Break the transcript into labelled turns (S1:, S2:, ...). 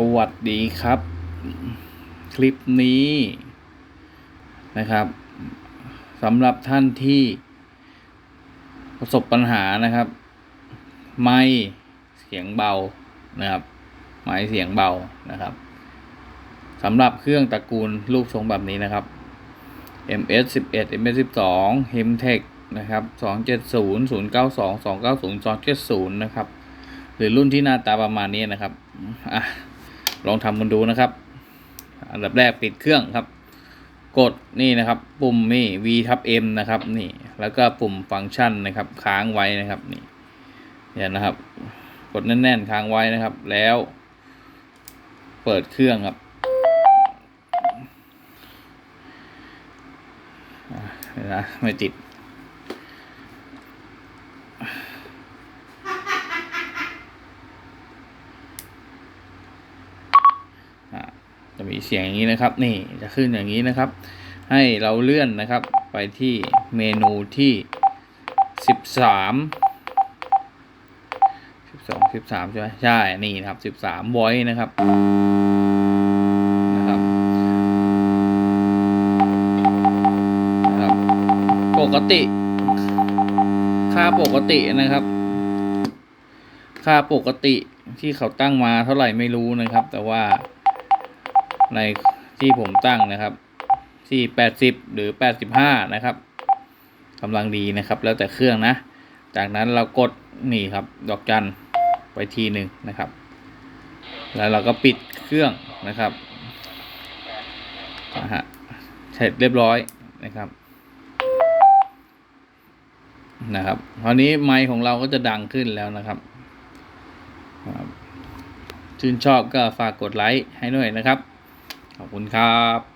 S1: สวัสดีครับ คลิปนี้นะครับสำหรับท่านที่ประสบปัญหานะครับ ไม่เสียงเบานะครับไม้เสียงเบานะครับสำหรับเครื่องตระกูลรูปทรงแบบนี้นะครับ MS 11 MS 12 Hemtech นะครับ 270 092 290 270 นะครับ หรือรุ่นที่หน้าตาประมาณนี้นะครับ อะ ลองทำกันดูนะครับ อันดับแรกปิดเครื่องครับ กดนี่นะครับ ปุ่มนี่ V ทับ M นะครับนี่แล้วก็ปุ่มฟังก์ชันนะครับค้างไว้นะครับนี่เนี่ยนะครับ กดแน่นๆค้างไว้นะครับ แล้ว เปิดเครื่องครับนะไม่ติด อ่า จะมีเสียงอย่างนี้นะครับ นี่จะขึ้นอย่างนี้นะครับ ให้เราเลื่อนนะครับ ไปที่เมนูที่สิบสามสิบสองสิบสามใช่ไหมใช่นี่นะครับสิบสามไวนะครับนะครับนะครับ ปกติ ค่าปกตินะครับ ค่าปกติที่เขาตั้งมาเท่าไหร่ไม่รู้นะครับ แต่ว่า ในที่ผมตั้งนะครับที่แปดสิบหรือแปดสิบห้านะครับกำลังดีนะครับ แล้วแต่เครื่องนะ จากนั้นเรากดนี่ครับ ดอกจันไปทีหนึ่งนะครับ แล้วเราก็ปิดเครื่องนะครับนะฮะเสร็จเรียบร้อยนะครับนะครับคราวนี้ไมค์ของเราก็จะดังขึ้นแล้วนะครับครับชื่นชอบก็ฝากกดไลค์ให้ด้วยนะครับ ขอบคุณครับ